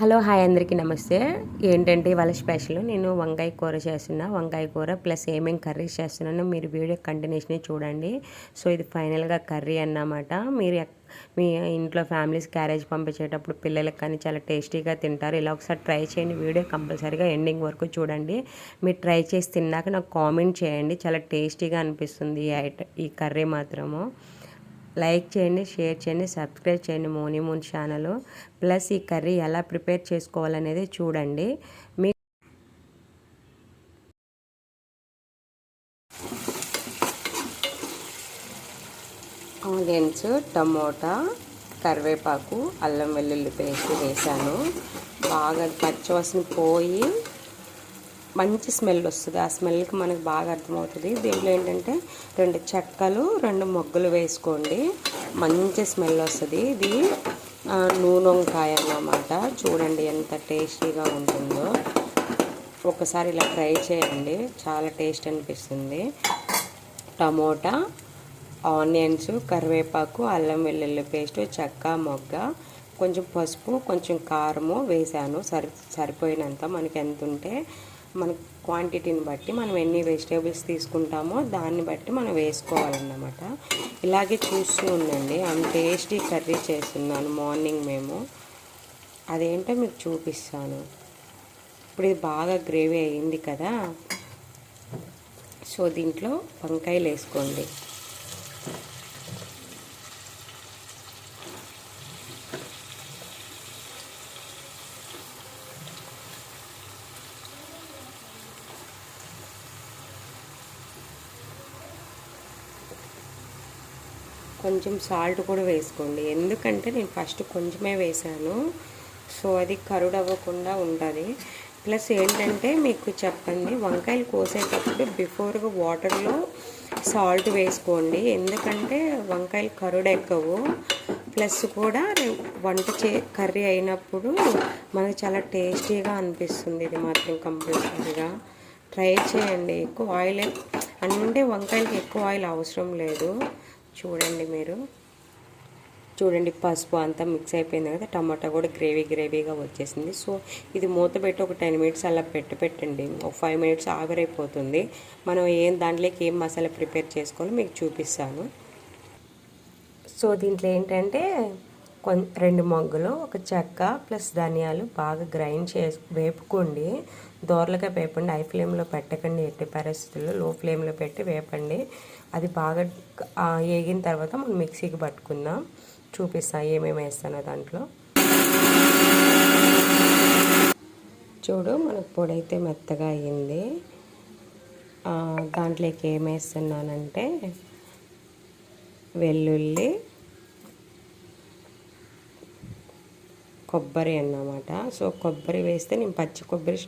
Hello hi అందరికీ నమస్తే. ఏంటంటే ఇవాళ స్పెషల్ నేను వంకాయ కూర చేస్తున్నా. వంకాయ కూర ప్లస్ ఏమేమి కర్రీస్ చేస్తున్నానో మీరు వీడియో కంటిన్యూషన్ చూడండి. సో ఇది ఫైనల్గా కర్రీ అన్నమాట. మీరు మీ ఇంట్లో ఫ్యామిలీస్ క్యారేజ్ పంపించేటప్పుడు పిల్లలకు కానీ చాలా టేస్టీగా తింటారు. ఇలా ఒకసారి ట్రై చేయండి. వీడియో కంపల్సరీగా ఎండింగ్ వరకు చూడండి. మీరు ట్రై చేసి తిన్నాక నాకు కామెంట్ చేయండి. చాలా టేస్టీగా అనిపిస్తుంది ఈ ఐట ఈ కర్రీ మాత్రము. లైక్ చేయండి షేర్ చేయండి సబ్స్క్రైబ్ చేయండి మోని మూన్ ఛానల్. ప్లస్ ఈ కర్రీ ఎలా ప్రిపేర్ చేసుకోవాలనేది చూడండి. మీ ఆనియన్స్ టమోటా కరివేపాకు అల్లం వెల్లుల్లి పేస్ట్ వేసాను. బాగా పచ్చివాసన పోయి మంచి స్మెల్ వస్తుంది. ఆ స్మెల్కి మనకు బాగా అర్థమవుతుంది. దీంట్లో ఏంటంటే రెండు చెక్కలు రెండు మొగ్గలు వేసుకోండి. మంచి స్మెల్ వస్తుంది. ఇది నూనె వంకాయ అన్నమాట. చూడండి ఎంత టేస్టీగా ఉంటుందో. ఒకసారి ఇలా ట్రై చేయండి. చాలా టేస్ట్ అనిపిస్తుంది. టమోటా ఆనియన్స్ కరివేపాకు అల్లం వెల్లుల్లి పేస్ట్ చెక్క మొగ్గ కొంచెం పసుపు కొంచెం కారము వేసాను. సరి సరిపోయినంత. మనకి ఎంత ఉంటే మన క్వాంటిటీని బట్టి మనం ఎన్ని వెజిటేబుల్స్ తీసుకుంటామో దాన్ని బట్టి మనం వేసుకోవాలన్నమాట. ఇలాగే చూస్తూ ఉండండి. అంత టేస్టీ కర్రీ చేస్తున్నాను మార్నింగ్ మేము. అదేంటో మీకు చూపిస్తాను. ఇప్పుడు ఇది బాగా గ్రేవీ అయింది కదా. సో దీంట్లో వంకాయలు వేసుకోండి. కొంచెం సాల్ట్ కూడా వేసుకోండి. ఎందుకంటే నేను ఫస్ట్ కొంచెమే వేసాను. సో అది కరుడు అవ్వకుండా ఉంటుంది. ప్లస్ ఏంటంటే మీకు చెప్పండి వంకాయలు కోసేటప్పుడు బిఫోర్గా వాటర్లో సాల్ట్ వేసుకోండి. ఎందుకంటే వంకాయలు కరుడు ఎక్కవు ప్లస్ కూడా వంట చే కర్రీ అయినప్పుడు మనకు చాలా టేస్టీగా అనిపిస్తుంది. ఇది మాత్రం కంపల్సరీగా ట్రై చేయండి. ఎక్కువ ఆయిల్ అంటే వంకాయలకి ఎక్కువ ఆయిల్ అవసరం లేదు. చూడండి మీరు. చూడండి పసుపు అంతా మిక్స్ అయిపోయింది కదా టమాటా కూడా గ్రేవీ గ్రేవీగా వచ్చేసింది. సో ఇది మూత పెట్టి ఒక టెన్ మినిట్స్ అలా పెట్టి పెట్టండి. ఒక ఫైవ్ మినిట్స్ ఆవిరైపోతుంది మనం ఏం దాంట్లోకి ఏం మసాలా ప్రిపేర్ చేసుకోవాలో మీకు చూపిస్తాను. సో దీంట్లో ఏంటంటే రెండు మొగ్గలు ఒక చెక్క ప్లస్ ధనియాలు బాగా గ్రైండ్ చేసి వేపుకోండి. దోరలుగా వేపండి హై ఫ్లేమ్లో పెట్టకండి ఎట్టి పరిస్థితుల్లో లో ఫ్లేమ్లో పెట్టి వేపండి. అది బాగా వేగిన తర్వాత మనం మిక్సీకి పట్టుకుందాం. చూపిస్తా ఏమేమి వేస్తానో దాంట్లో. చూడు మనకు పొడి అయితే మెత్తగా అయ్యింది. దాంట్లోకి ఏమేస్తున్నానంటే వెల్లుల్లి కొబ్బరి అన్నమాట. సో కొబ్బరి వేస్తే నేను పచ్చి కొబ్బరి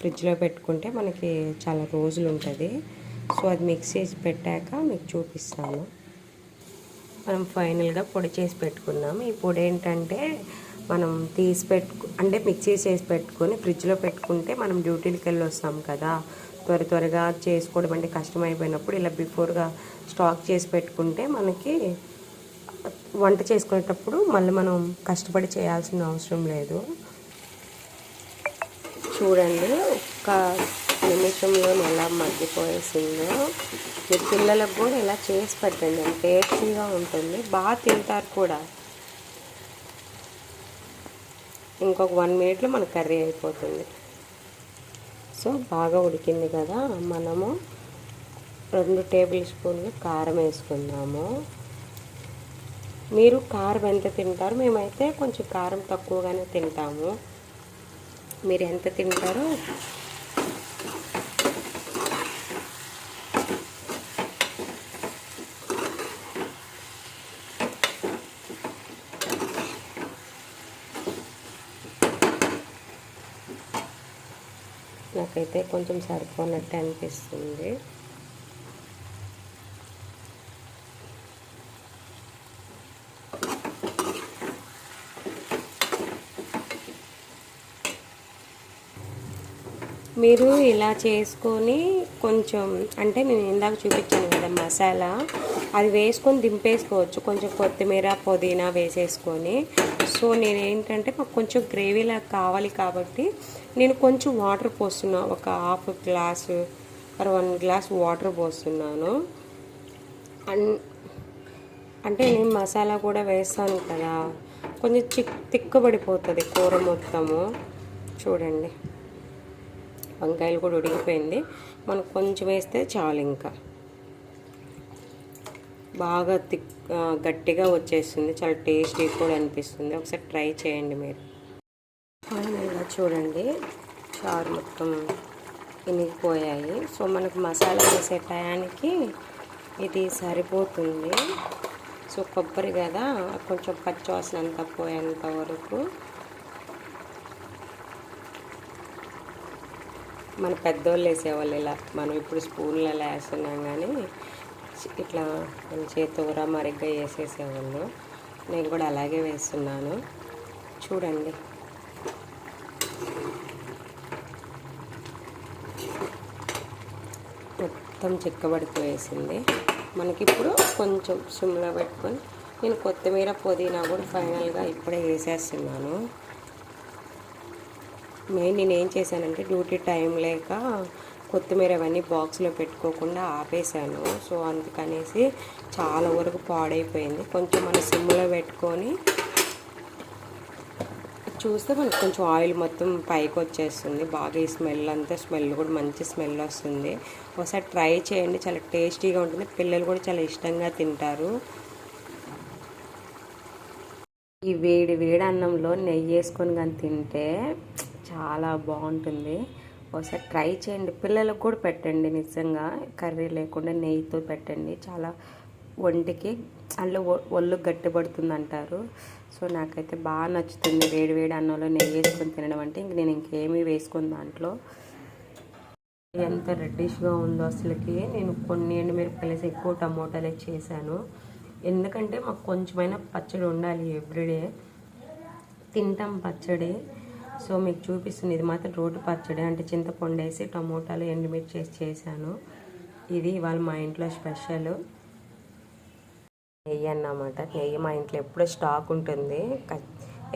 ఫ్రిడ్జ్లో పెట్టుకుంటే మనకి చాలా రోజులు ఉంటుంది సో అది మిక్స్ చేసి పెట్టాక మీకు చూపిస్తాను. మనం ఫైనల్గా పొడి చేసి పెట్టుకున్నాం ఈ పొడి ఏంటంటే మనం తీసి పెట్టు అంటే మిక్సీ చేసి పెట్టుకొని ఫ్రిడ్జ్లో పెట్టుకుంటే మనం డ్యూటీలకు వెళ్ళి వస్తాం కదా. త్వర త్వరగా చేసుకోవడం అంటే కష్టమైపోయినప్పుడు ఇలా బిఫోర్గా స్టాక్ చేసి పెట్టుకుంటే మనకి వంట చేసుకునేటప్పుడు మళ్ళీ మనం కష్టపడి చేయాల్సిన అవసరం లేదు. చూడండి ఒక్క నిమిషంలో ఎలా మగ్గిపోయేసిందో. మీ పిల్లలకు కూడా ఇలా చేసి పెట్టండి. టేస్టీగా ఉంటుంది. బాగా తింటారు కూడా. ఇంకొక వన్ మినిట్లో మన కర్రీ అయిపోతుంది. సో బాగా ఉడికింది కదా. మనము రెండు టేబుల్ స్పూన్లు కారం వేసుకుందాము. మీరు కారం ఎంత తింటారు మేమైతే కొంచెం కారం తక్కువగానే తింటాము. మీరు ఎంత తింటారో నాకైతే కొంచెం సరిపోనట్టు అనిపిస్తుంది. మీరు ఇలా చేసుకొని కొంచెం అంటే నేను ఇందాక చూపించాను కదా మసాలా అది వేసుకొని దింపేసుకోవచ్చు. కొంచెం కొత్తిమీర పుదీనా వేసేసుకొని. సో నేను ఏంటంటే మాకు కొంచెం గ్రేవీలా కావాలి కాబట్టి నేను కొంచెం వాటర్ పోస్తున్నా. ఒక హాఫ్ గ్లాస్ మరి వన్ గ్లాస్ వాటర్ పోస్తున్నాను. అన్ అంటే నేను మసాలా కూడా వేస్తాను కదా. కొంచెం చిక్ తిక్కబడిపోతుంది కూర మొత్తము. చూడండి. వంకాయలు కూడా ఉడికిపోయింది. మనం కొంచెం వేస్తే చాలు ఇంకా. బాగా తిక్ గట్టిగా వచ్చేస్తుంది. చాలా టేస్టీ కూడా అనిపిస్తుంది. ఒకసారి ట్రై చేయండి మీరు. ఇలా చూడండి. చారు మొత్తం ఇనిగిపోయాయి. సో మనకు మసాలా వేసే టయానికి ఇది సరిపోతుంది. సో కొబ్బరి కదా కొంచెం పచ్చివాసన అంతా పోయేంత వరకు మన పెద్దోళ్ళు వేసేవాళ్ళు ఇలా. మనం ఇప్పుడు స్పూన్లు అలా వేస్తున్నాం కానీ ఇట్లా మన చేతూర మరిగ్గా వేసేసేవాళ్ళు. నేను కూడా అలాగే వేస్తున్నాను. చూడండి. మొత్తం చిక్కబడిపోయేసింది వేసింది. మనకిప్పుడు కొంచెం సిమ్లో పెట్టుకొని నేను కొత్తిమీర పుదీనా కూడా ఫైనల్గా ఇప్పుడే వేసేస్తున్నాను. మెయిన్ నేను ఏం చేశానంటే డ్యూటీ టైం లేక కొత్తిమీర అవన్నీ బాక్స్లో పెట్టుకోకుండా ఆపేసాను సో అందుకనేసి చాలా వరకు పాడైపోయింది. కొంచెం మన సిమ్లో పెట్టుకొని చూస్తే మనకు కొంచెం ఆయిల్ మొత్తం పైకి వచ్చేస్తుంది. బాగా ఈ స్మెల్ అంతా స్మెల్ కూడా మంచి స్మెల్ వస్తుంది. ఒకసారి ట్రై చేయండి. చాలా టేస్టీగా ఉంటుంది. పిల్లలు కూడా చాలా ఇష్టంగా తింటారు. ఈ వేడి వేడి అన్నంలో నెయ్యి వేసుకొని కానీ తింటే చాలా బాగుంటుంది. ఒకసారి ట్రై చేయండి. పిల్లలకు కూడా పెట్టండి నిజంగా. కర్రీ లేకుండా నెయ్యితో పెట్టండి. చాలా ఒంటికి అందులో ఒళ్ళు గట్టిపడుతుంది అంటారు సో నాకైతే బాగా నచ్చుతుంది. వేడి వేడి అన్నంలో నెయ్యి వేసుకొని తినడం అంటే ఇంక నేను ఇంకేమీ వేసుకుని దాంట్లో. ఎంత రెడ్డిష్గా ఉందో అసలుకి. నేను కొన్ని ఎండుమిరపకాయలు ఎక్కువ టమోటాలు చేశాను. ఎందుకంటే మాకు కొంచెమైనా పచ్చడి ఉండాలి ఎవ్రీడే. తింటాం పచ్చడి. సో మీకు చూపిస్తుంది ఇది మాత్రం రోటి పచ్చడి అంటే చింతపండు వేసి టమోటాలు ఎండుమిర్చి చేసి చేశాను. ఇది ఇవాళ మా ఇంట్లో స్పెషల్. నెయ్యి అన్నమాట. నెయ్యి మా ఇంట్లో ఎప్పుడూ స్టాక్ ఉంటుంది.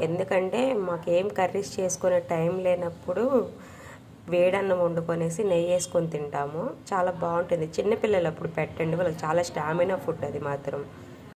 ఎందుకంటే మాకేం కర్రీస్ చేసుకునే టైం లేనప్పుడు వేడన్నం వండుకొనేసి నెయ్యి వేసుకొని తింటాము. చాలా బాగుంటుంది. చిన్నపిల్లలు అప్పుడు పెట్టండి వాళ్ళకి చాలా స్టామినా ఫుడ్ అది మాత్రం.